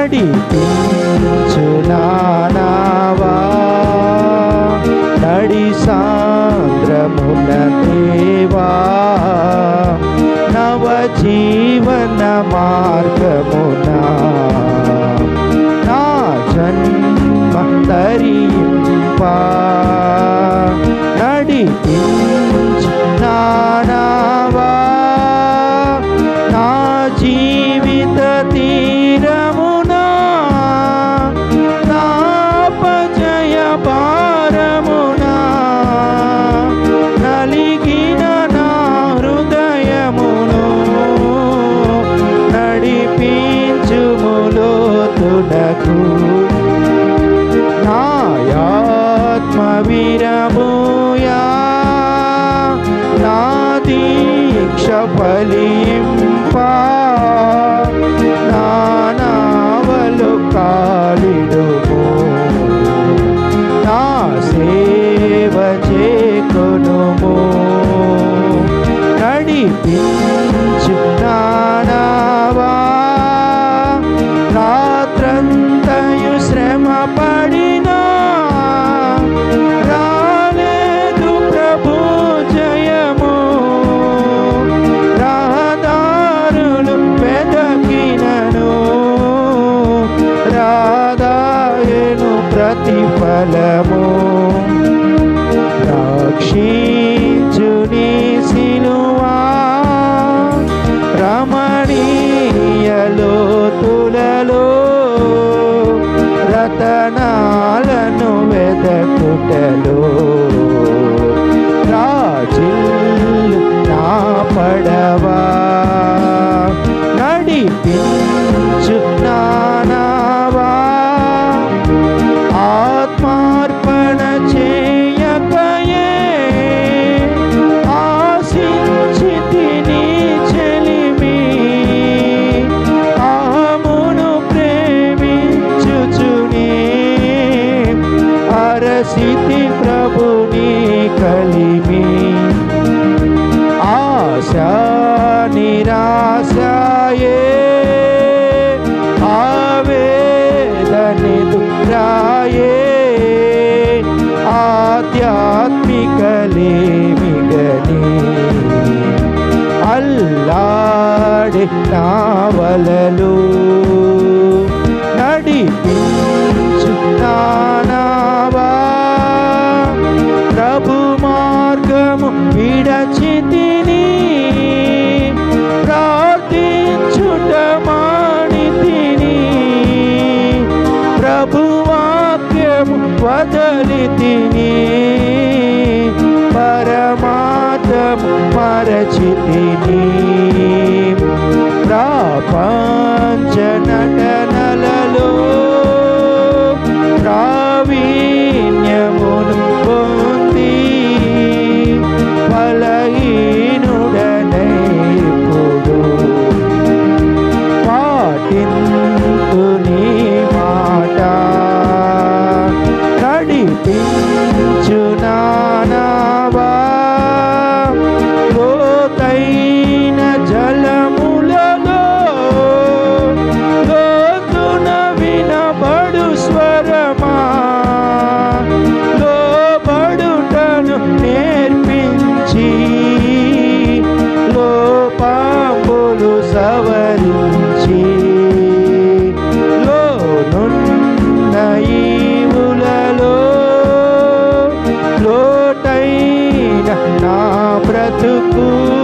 பாடி சொன்னா విరబోయా నా దీక్ష ఫలింపా నానావలు కాలిడుము. నా సేవ చేకొనుము. నడిపి బలము రక్షించుని సిలువా రమణీయలో తులలో రతనాలను వెదకుటలో. కావలలు నడిపించుతానావా? ప్రభు మార్గము విడచితిని వదలితిని. పరమాత్మ పరచితిని పాంచ నటన tu cura.